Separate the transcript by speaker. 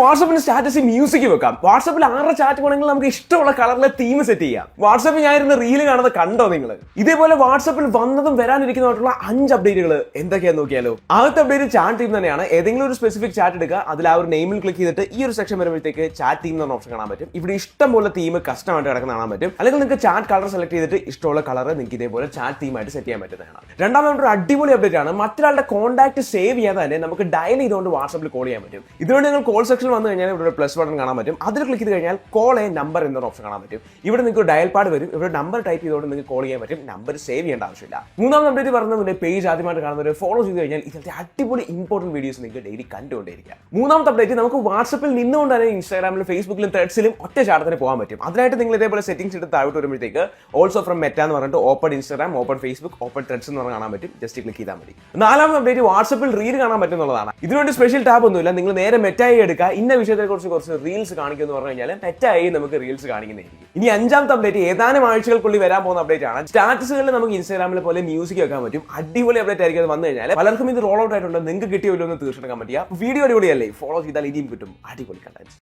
Speaker 1: വാട്സപ്പിന് status music വെക്കാം. വാട്സപ്പിൽ ആരുടെ ചാറ്റ് വേണമെങ്കിൽ നമുക്ക് ഇഷ്ടമുള്ള കളറിലെ തീം സെറ്റ് ചെയ്യാം. വാട്സപ്പിൽ ഞാൻ ഇരുന്ന് റീൽ കാണുന്നത് കണ്ടോ നിങ്ങൾ ഇതേപോലെ വാട്സപ്പിൽ വന്നതും വരാനിരിക്കുന്നതായിട്ടുള്ള അഞ്ച് അപ്ഡേറ്റുകൾ എന്തൊക്കെയാന്ന് നോക്കിയാലോ? ആദ്യത്തെ അപ്ഡേറ്റ് ചാറ്റ് തീം തന്നെയാണ്. ഏതെങ്കിലും ഒരു സ്പെസിഫിക് ചാറ്റ് എടുക്കുക. അതിൽ ആ ഒരു നെയിമിൽ ക്ലിക്ക് ചെയ്തിട്ട് ഈ ഒരു സെക്ഷൻ വരുമ്പോഴത്തേക്ക് ചാറ്റ് ടീം എന്ന ഓപ്ഷൻ കാണാൻ പറ്റും. ഇവിടെ ഇഷ്ടം പോലെ തീം കസ്റ്റമായിട്ട് കിടക്കാൻ കാണാൻ പറ്റും. അല്ലെങ്കിൽ നിങ്ങൾക്ക് ചാറ്റ് കളർ സെലക്ട് ചെയ്തിട്ട് ഇഷ്ടമുള്ള കളർ നിങ്ങൾക്ക് ഇതേപോലെ ചാറ്റ് തീമായിട്ട് സെറ്റ് ചെയ്യാൻ പറ്റുന്നതാണ്. രണ്ടാമത് ഒരു അടിപൊളി അപ്ഡേറ്റ് ആണ്. മറ്റൊരാളുടെ കോൺടാക്ട് സേവ് ചെയ്യാതെ തന്നെ നമുക്ക് ഡയൽ ചെയ്തുകൊണ്ട് വാട്സപ്പിൽ കോൾ ചെയ്യാൻ പറ്റും. ഇതുകൊണ്ട് നിങ്ങൾ കോൾ സെക്ഷൻ വന്നു കഴിഞ്ഞാൽ ഇവിടെ ഒരു പ്ലസ് ബട്ടൺ കാണാൻ പറ്റും. അതിൽ ക്ലിക്ക് ചെയ്ത് കഴിഞ്ഞാൽ കോൾ എ നമ്പർ എന്നൊരു ഓപ്ഷൻ കാണാൻ പറ്റും. ഇവിടെ നിങ്ങൾക്ക് ഡയൽ പാഡ് വരും. ഇവിടെ നമ്പർ ടൈപ്പ് ചെയ്തുകൊണ്ട് നിങ്ങൾക്ക് കോൾ ചെയ്യാൻ പറ്റും. നമ്പർ സേവ് ചെയ്യേണ്ട ആവശ്യമില്ല. മൂന്നാം അപ്ഡേറ്റ് പറഞ്ഞതിന്റെ പേജ് ആദ്യമായിട്ട് കാണുന്നവർ ഫോളോ ചെയ്ത് കഴിഞ്ഞാൽ ഇതിന്റെ അടിപൊളി ഇമ്പോർട്ടന്റ് വീഡിയോസ് നിങ്ങൾക്ക് ഡെയിലി കണ്ടുകൊണ്ടേയിരിക്കാം. മൂന്നാമത്തെ അപ്ഡേറ്റ് നമുക്ക് വാട്സപ്പിൽ നിന്നുകൊണ്ട് തന്നെ ഇൻസ്റ്റാഗ്രാമിലും ഫേസ്ബുക്കിലും ത്രെഡ്സിലും ഒറ്റ ചാട്ടത്തിന് പോകാൻ പറ്റും. അതിനായിട്ട് നിങ്ങൾ ഇതേപോലെ സെറ്റിംഗ്സ് എടുത്ത് താഴോട്ട് വരുമ്പോഴത്തേക്ക് ഓൾസോ ഫ്രം മെറ്റ എന്ന് പറഞ്ഞിട്ട് open Instagram open Facebook open Threads എന്ന് പറഞ്ഞാൽ കാണാൻ പറ്റും. ജസ്റ്റ് ക്ലിക്ക് ചെയ്താൽ മതി. നാലാമത്തെ അപ്ഡേറ്റ് വാട്സപ്പിൽ റീൽ കാണാൻ പറ്റും എന്നുള്ളതാണ്. ഇതിനുവേണ്ടി സ്പെഷ്യൽ ടാബ് ഒന്നുമില്ല. നിങ്ങൾ നേരെ മെറ്റായി എടുക്കുക. ഇന്ന വിഷയത്തെ കുറിച്ച് കുറച്ച് റീൽസ് കാണിക്കുന്നു പറഞ്ഞു കഴിഞ്ഞാൽ തെറ്റായി നമുക്ക് റീൽസ് കാണിക്കുന്നതായിരിക്കും. ഇനി അഞ്ചാമത്തെ അപ്ഡേറ്റ് ഏതാനും ആഴ്ചകൾക്കുള്ളിൽ വരാൻ പോകുന്ന അപ്ഡേറ്റ് ആണ്. സ്റ്റാറ്റസുകളിൽ നമുക്ക് ഇൻസ്റ്റാഗ്രാമിൽ പോലെ മ്യൂസിക് വെക്കാൻ പറ്റും. അടിപൊളി അപ്ഡേറ്റ് ആയിരിക്കും അത് വന്നു കഴിഞ്ഞാൽ പലർക്കും ഇത് റോൾ ഔട്ട് ആയിട്ടുണ്ട്. നിങ്ങൾക്ക് കിട്ടിയല്ലോ എന്ന് തീർച്ചയായിട്ടും പറ്റിയ വീഡിയോ അടിപൊളിയല്ലേ? ഫോളോ ചെയ്താൽ ഇനിയും കിട്ടും. അടിപൊളി കണ്ടന്റ്